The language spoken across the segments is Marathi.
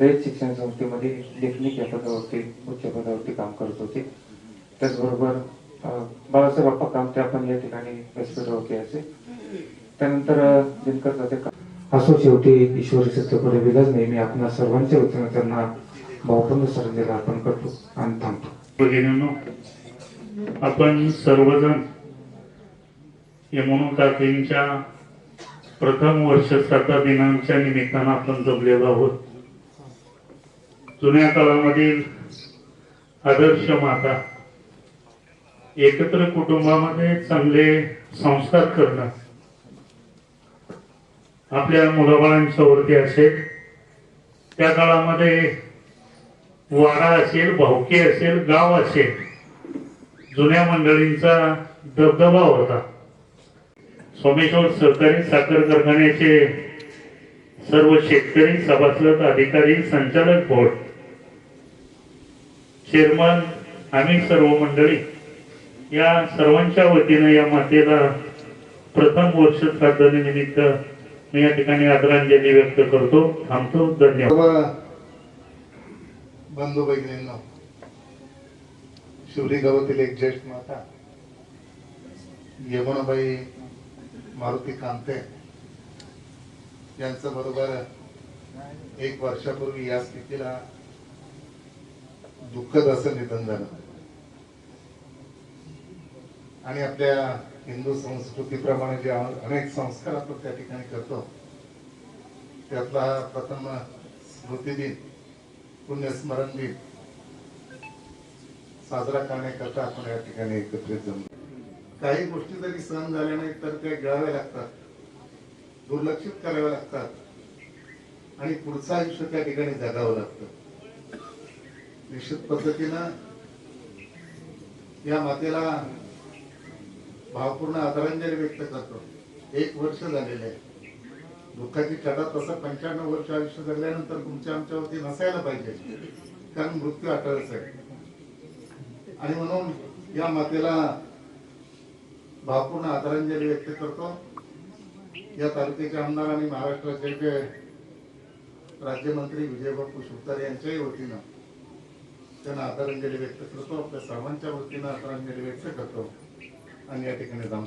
रयत शिक्षण संस्थेमध्ये लेखनिक या पदावरती उच्च पदावरती काम करत होते. त्याचबरोबर बाळासाहेब बाप्पा कामते आपण या ठिकाणी व्यासपीठावरती असे. त्यानंतर दिनकर जाते का असो शेवटी ईश्वरी सत्यपणे विलास नेहमी आपल्या सर्वांच्या वतीनं त्यांना भावपूर्ण श्रद्धेला अर्पण करतो आणि थांबतो. आपण सर्वजण यमुना काकींच्या प्रथम वर्षश्राद्धा दिनांच्या निमित्तानं आपण जमलेलो आहोत. जुन्या काळामधील आदर्श माता एकत्र कुटुंबामध्ये चांगले संस्कार करणं. आपल्या मुलाबाळांच्या वरती असेल त्या काळामध्ये वाडा असेल भावकी असेल गाव असेल जुन्या मंडळींचा दबदबा होता. सोमेश्वर सहकारी साखर कारखान्याचे सर्व शेतकरी सभासद अधिकारी संचालक बोर्ड चेअरमन आम्ही सर्व मंडळी या सर्वांच्या वतीनं या मातेला प्रथम वर्ष साधनेनिमित्त मी या ठिकाणी आदरांजली व्यक्त करतो थांबतो धन्यवाद. बंधू भगिनींनो शिवरी गावातील एक ज्येष्ठ माता यमुनाबाई मारुती कांते यांचं बरोबर एक वर्षापूर्वी या स्थितीला दुःखद असं निधन झालं आणि आपल्या हिंदू संस्कृतीप्रमाणे जे अनेक संस्कार आपण त्या ठिकाणी करतो त्यातला हा प्रथम स्मृतिदिन पुण्यस्मरण दिन साजरा करण्याकरता आपण या ठिकाणी एकत्रित जमलो. काही गोष्टी जरी सहन झाल्या नाही तर त्या गिळाव्या लागतात दुर्लक्षित कराव्या लागतात आणि पुढचं आयुष्य त्या ठिकाणी जगावं लागतं. निश्चित पद्धतीनं या मातेला भावपूर्ण आदरांजली व्यक्त करतो. एक वर्ष झालेले आहे. दुःखाची छटा तसं पंच्याण्णव वर्ष आयुष्य जगल्यानंतर तुमच्या आमच्यावरती नसायला पाहिजे कारण मृत्यू अटळच आहे. आणि म्हणून या मातेला भावपूर्ण आदरांजली व्यक्त करतो. या तालुक्याचे आमदार आणि महाराष्ट्राचे राज्यमंत्री विजयबापू शिवतारे यांच्याही वतीनं त्यांना आदरांजली व्यक्त करतो आपल्या सर्वांच्या वतीनं आदरांजली व्यक्त करतो. आणि या ठिकाणी जाऊन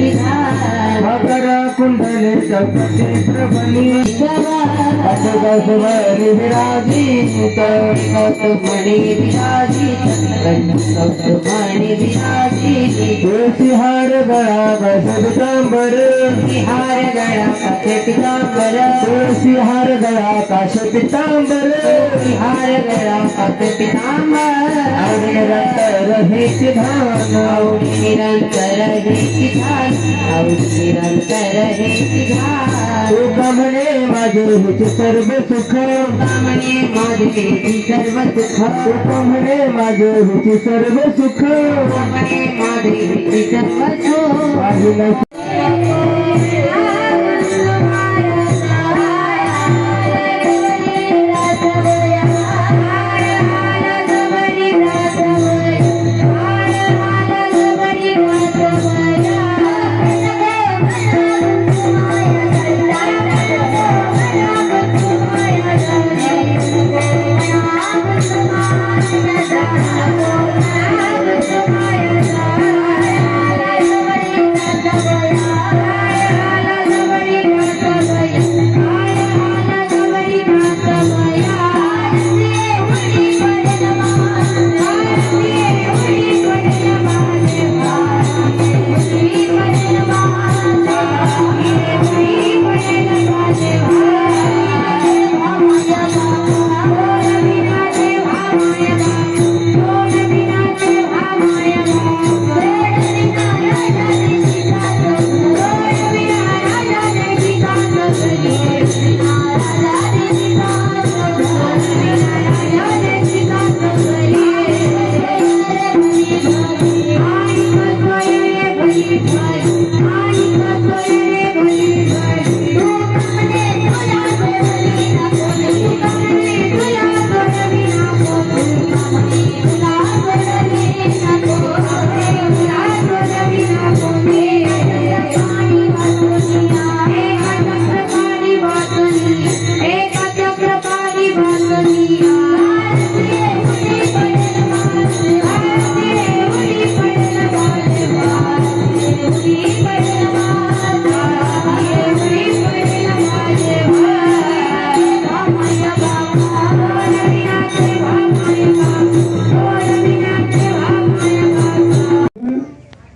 विराजित कौतुमणी विराजित कौतुमणी विराजित तुळशी गळा बसत पितांबर हार गळा काश पितांबर तुळशी गळा काश पितांबर हार गळा काश पितांबर निरंतर हे निरंतर हे निरंतर हे सिधान तू म्हणे माझे हिचे सर्व सुख. म्हणे माझे हिचे सर्व सुख. तू म्हणे माझे हिचे सर्व सुख. म्हणे माझे हिचे सर्व सुख.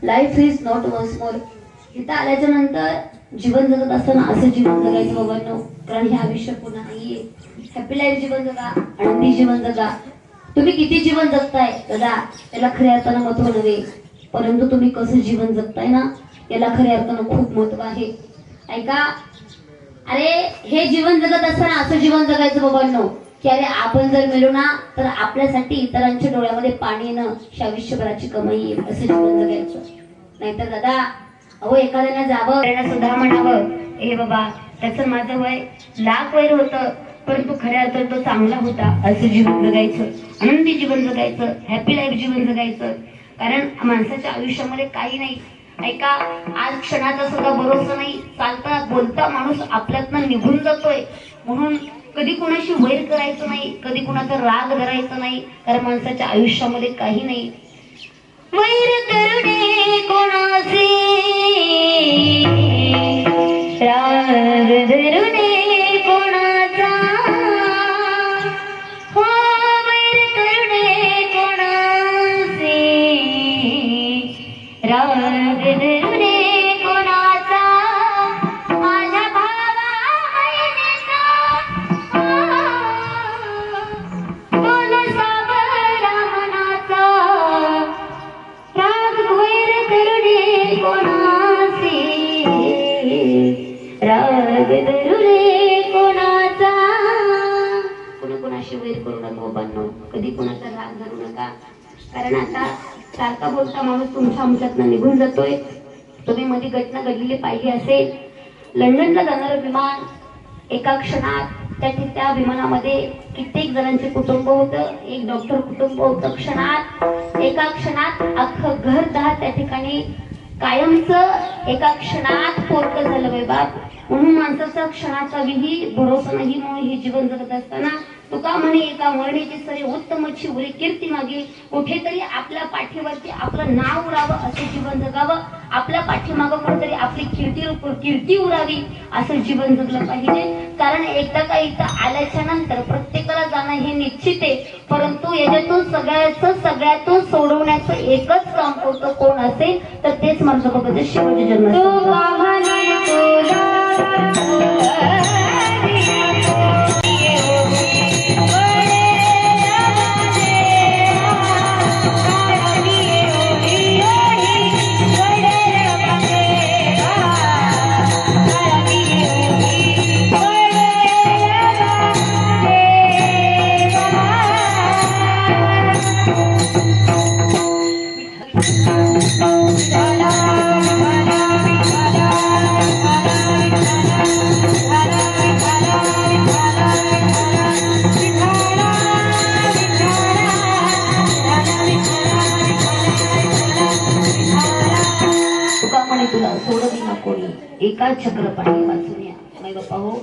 Life is not once more इथं आल्याच्यानंतर जीवन जगत असताना असं जीवन जगायचं बाबांनो. कारण हे आयुष्य पुन्हा नाहीये. हॅपी लाईफ जीवन जगा आनंदी जीवन जगा. तुम्ही किती जीवन जगताय? दादा याला खऱ्या अर्थानं महत्त्व नव्हे. परंतु तुम्ही कसं जीवन जगताय ना याला खऱ्या अर्थानं खूप महत्त्व आहे. ऐका. अरे हे जीवन जगत असताना असं जीवन जगायचं बाबांनो. की अरे आपण जर मिळू ना तर आपल्यासाठी इतरांच्या डोळ्यामध्ये पाणी येणं ही आयुष्यभराची कमाई असं जीवन जगायचं नाहीतर दादा अहो एखाद्याने जावं त्याला सुद्धा म्हणावं हे बाबा त्याचं माझं वय लाख वय होतं परंतु खऱ्या अर्थात तो चांगला होता असं जीवन जगायचं आनंदी जीवन जगायचं हॅपी लाईफ जीवन जगायचं. कारण माणसाच्या आयुष्यामध्ये काही नाही. ऐका आज क्षणाचा सुद्धा भरोसा नाही. चालता बोलता माणूस आपल्यातनं निघून जातोय. म्हणून कधी कुणाशी वैर करायचं नाही कधी कुणाचा राग धरायचा नाही कारण माणसाच्या आयुष्यामध्ये काही नाही. वैर करणे कोणाचे? राग धरुणे लोकांना कधी कोणाचा राग धरू नका. कारण आता सारखा बोलता माणूस तुमच्या आमच्यातनं निघून जातोय. तुम्ही मध्ये घटना घडलेली पाहिली असेल. लंडनला जाणारं विमान एका क्षणात त्या त्या विमानामध्ये कित्येक जणांचे कुटुंब होतं. एक डॉक्टर कुटुंब होतं. क्षणात एका क्षणात अख्खं घर दहा त्या ठिकाणी कायमचं. एका क्षणात पोरक झालं बाई बाप. म्हणून माणसाचा क्षणाचा विही भरोसा नाही म्हणून हे जीवन जगत असताना तुका म्हणे एका मरणीची सरे उत्तम शिवरी कीर्ती मागे. कुठेतरी आपल्या पाठीवरती आपलं नाव उरावं असं जीवन जगावं. आपल्या पाठीमागं कुठेतरी आपली कीर्ती कीर्ती उरावी असं जीवन जगलं पाहिजे. कारण एकदा का इथं आल्याच्यानंतर प्रत्येकाला जाणं हे निश्चित आहे. परंतु याच्यातून सगळ्याच सगळ्यातून सोडवण्याचं एकच काम करतो कोण असेल तर तेच म्हणतो बघत शिवाजी जन्म तुका म्हणे तुला सोडवी एका चक्रपाणी वाचून या. माय हो.